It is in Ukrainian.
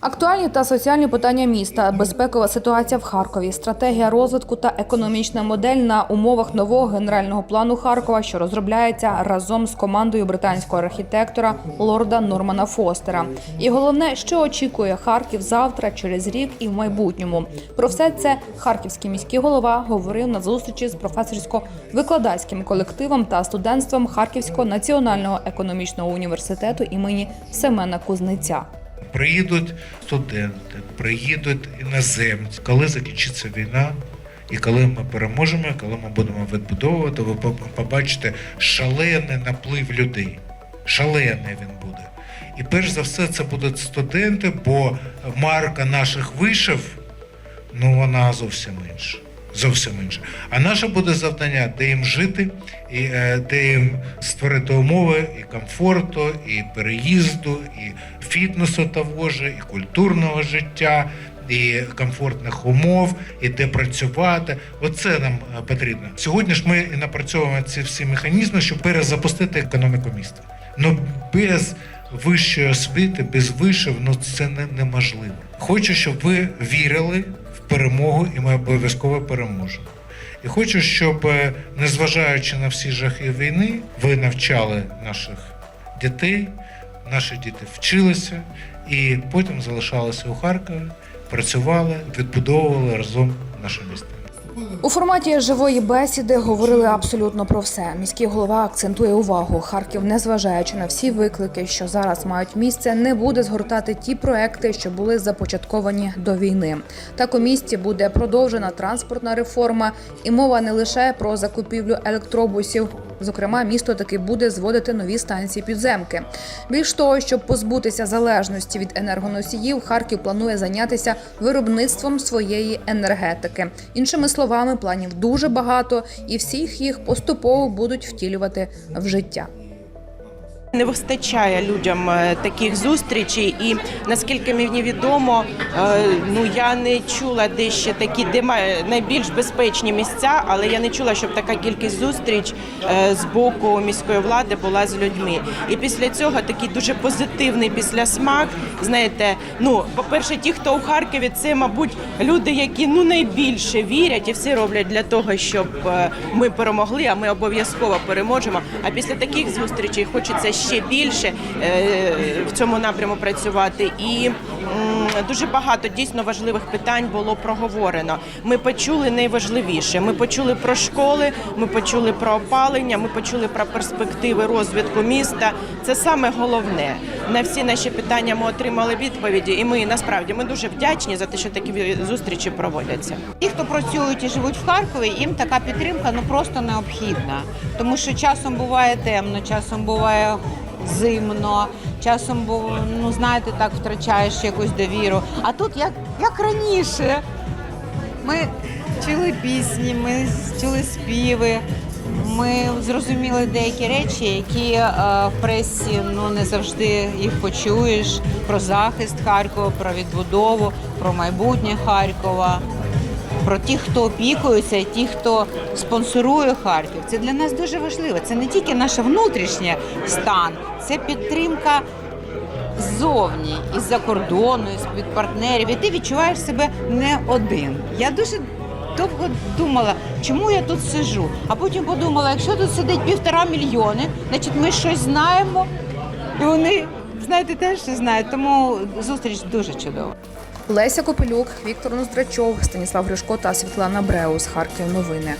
Актуальні та соціальні питання міста, безпекова ситуація в Харкові, стратегія розвитку та економічна модель на умовах нового генерального плану Харкова, що розробляється разом з командою британського архітектора лорда Нормана Фостера. І головне, що очікує Харків завтра, через рік і в майбутньому. Про все це харківський міський голова говорив на зустрічі з професорсько-викладацьким колективом та студентством Харківського національного економічного університету імені Семена Кузниця. Приїдуть студенти, приїдуть іноземці. Коли закінчиться війна, і коли ми переможемо, і коли ми будемо відбудовувати, ви побачите шалений наплив людей. Шалений він буде. І перш за все це будуть студенти, бо марка наших вишив, ну вона зовсім інша. Зовсім інше. А наше буде завдання, де їм жити, і е, де їм створити умови і комфорту, і переїзду, і фітнесу того ж, і культурного життя, і комфортних умов, і де працювати. Оце нам е, потрібно. Сьогодні ж ми і напрацьовуємо ці всі механізми, щоб перезапустити економіку міста. Ну без вищої освіти, без вишив, ну це не, неможливо. Хочу, щоб ви вірили перемогу, і ми обов'язково переможемо. І хочу, щоб, е, незважаючи на всі жахи війни, ви навчали наших дітей, наші діти вчилися і потім залишалися у Харкові, працювали, відбудовували разом наше місто. У форматі живої бесіди говорили абсолютно про все. Міський голова акцентує увагу. Харків, незважаючи на всі виклики, що зараз мають місце, не буде згортати ті проекти, що були започатковані до війни. Так у місті буде продовжена транспортна реформа, і мова не лише про закупівлю електробусів. Зокрема, місто таки буде зводити нові станції підземки. Більш того, щоб позбутися залежності від енергоносіїв, Харків планує зайнятися виробництвом своєї енергетики. Іншими словами, планів дуже багато, і всіх їх поступово будуть втілювати в життя. Не вистачає людям е, таких зустрічей, і наскільки мені відомо, е, ну я не чула де ще такі, де найбільш безпечні місця, але я не чула, щоб така кількість зустріч е, з боку міської влади була з людьми. І після цього такий дуже позитивний післясмак. Знаєте, ну по-перше, ті, хто у Харкові, це мабуть люди, які ну найбільше вірять і все роблять для того, щоб ми перемогли. А ми обов'язково переможемо. А після таких зустрічей хочеться ще більше е, в цьому напряму працювати. І дуже багато дійсно важливих питань було проговорено. Ми почули найважливіше. Ми почули про школи, ми почули про опалення, ми почули про перспективи розвитку міста. Це саме головне. На всі наші питання ми отримали відповіді, і ми насправді ми дуже вдячні за те, що такі зустрічі проводяться. Ті, хто працюють і живуть в Харкові, їм така підтримка ну просто необхідна. Тому що часом буває темно, часом буває зимно, часом бу- ну знаєте, так втрачаєш якусь довіру. А тут як, як раніше. Ми чули пісні, ми чули співи. Ми зрозуміли деякі речі, які е, в пресі ну не завжди їх почуєш про захист Харкова, про відбудову, про майбутнє Харкова про тих, хто опікується, ті, хто спонсорує Харків. Це для нас дуже важливо. Це не тільки наш внутрішній стан, це підтримка ззовні, із-за кордону, із від партнерів. І ти відчуваєш себе не один. Я дуже довго думала, чому я тут сижу. А потім подумала, якщо тут сидить півтора мільйони, значить ми щось знаємо, і вони. Знаєте, теж знають, тому зустріч дуже чудова. Леся Копилюк, Віктор Ноздрачов, Станіслав Гришко та Світлана Бреус. Харків. Новини.